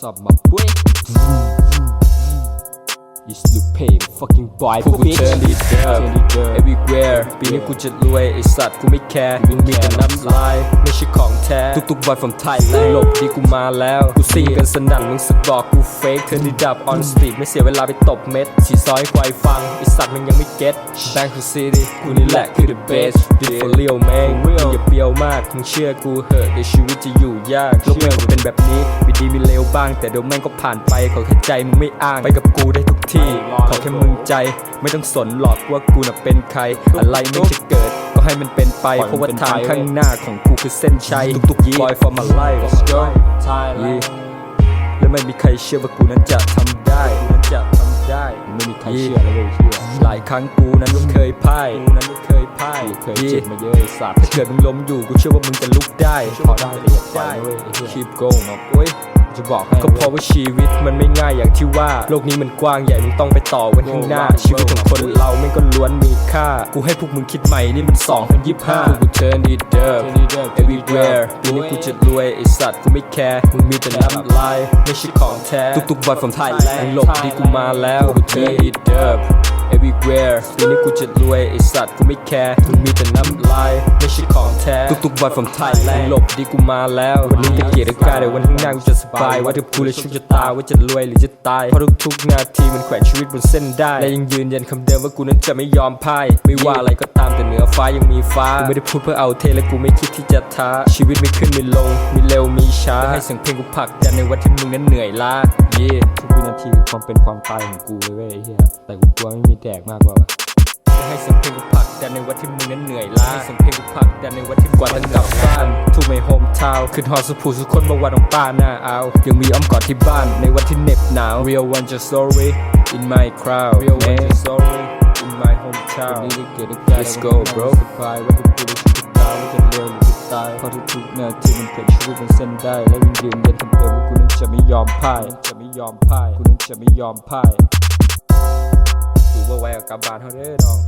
What's up my boy Is the pay fucking boy พวกกูเชิญลีดเดอร์ everywhere ปีนี้กูจะรวยไอสัตว์กูไม่แคร์มึงมีแต่น้ำลาย ไม่ใช่ของแท้ ทุกๆ boy from Thailand หลบดีกูมาแล้ว กูซิงกันสนั่นมึงสกบอกกูเฟกเธอนี่ดับ on street ไม่เสียเวลาไปตบเม็ดฉีดซอยควายฟังไอสัตว์มึงยังไม่เก็ต Back to city กูนี่แหละคือ the best This for real man มึงอย่าเปรียวมากมึงเชื่อกูเหอะเดี๋ยวชีวิตจะอยู่ยากโลกแม่งก็เป็นแบบนี้มี ดีมีเลวบ้าง แต่เดี๋ยวแม่งก็ผ่านไป ขอแค่ใจมึงไม่อ้าง ไปกับกูได้ทุกที่ ขอแค่มึงใจ ไม่ต้องสนหรอกว่ากูน่ะเป็นใคร อะไรไม่จะเกิด ก็ให้มันเป็นไป เพราะว่าทางข้างหน้าของกูคือเส้นชัยทุกๆ boy for my life let's go yeah และไม่มีใครเชื่อว่ากูนั้นจะทำได้กูนั้นจะทำได้ ไม่มีใครเชื่อเลยเว้ยเชื่อหลายครั้งกูนั้นก็เคยพ่ายกูนั้นก็ เคยพ่ายเคยเจ็บมาเยอะไอ้สัตว์ถ้าเกิดมึงล้มอยู่กูเชื่อว่ามึงจะลุกได้พอได้แต่อย่าปล่อยนะเว้ยไอ้เหี้ย keep going เนาะเว้ยจะบอกให้ก็เพราะว่าชีวิตมันไม่ง่ายอย่างที่ว่า โลกนี้มันกว้างใหญ่มึงต้องไปต่อวันข้างหน้า ชีวิตของคนเราไม่งก็ล้วนมีค่า กูให้พวกมึงคิดใหม่นี่มัน2025พวกกูเชิญดีเดิม everywhere ปีนี้กูจะรวยไอสัตว์กูไม่แคร์มึงมีแต่น้ำลายไม่ใช่ของแท้ทุกๆ boy from Thailand มึงหลบดีกูมาแล้วพวกกูเชิญดีเดิม everywhere ปีนี้กูจะรวยไอสัตว์กูไม่แคร์มึงมีแต่น้ำลายไม่ ใช่ของแท้ทุกๆ boy from Thailand มึงหลบดีกูมาแล้ว วันนี้จะเกลียดกายแต่วันข้างหน้ากูจะสบาย ว่าถ้าพูดเลยชุกจะตายว่าจะรวยหรือจะตาย เพราะทุกๆนาทีมันแขวนชีวิตบนเส้นได้ และยังยืนยันคำเดิมว่ากูนั้นจะไม่ยอมพ่าย ไม่ว่าอะไรก็ตามแต่เหนือฟ้ายังมีฟ้ากูไม่ได้พูดเพื่อเอาเทและกูไม่คิดที่จะท้า ชีวิตไม่ขึ้นไม่ลง มีเร็วมีช้าให้เสียงเพลงกูผลักดันในวันที่มึงนั้นเหนื่อยล้าเย่ทุกวินาทีคือความเป็นความตายของกูเลยเว้ยไอ้เหี้ยแต่กูกลัวไม่มีแดกมากกว่าให้เสียงเพลงกูผลัก ดันในวันที่มึงนั้นเหนื่อยล้าให้เสียงเพลงกูผลักดันในวันที่กว่าจะกลับบ้านทูไม่โฮมทาวขึ้นหอสุภูสุคนเมื่อวันของป้าหน้าเอายังมีอ้อมกอดที่บ้านในวันที่เหน็บหนาว Real one just story in my crowd Real one just story in my hometown วันนี้ได้เกิดได้กลาย Let's go bro สบายว่าจะพูดเลยชุกจะตายว่าจะรวยหรือจะตายเพราะทุกๆนาทีมันเกิดชีวิตบนเส้นได้และยังยืนยันคำเดิมว่ากูนั้นจะไม่ยอมพ่ายจะไม่ยอมพ่ายกูนั้นจะไม่ยอมพ่ายถือว่าไว้กับกลับบานเท่าเด้อน้อง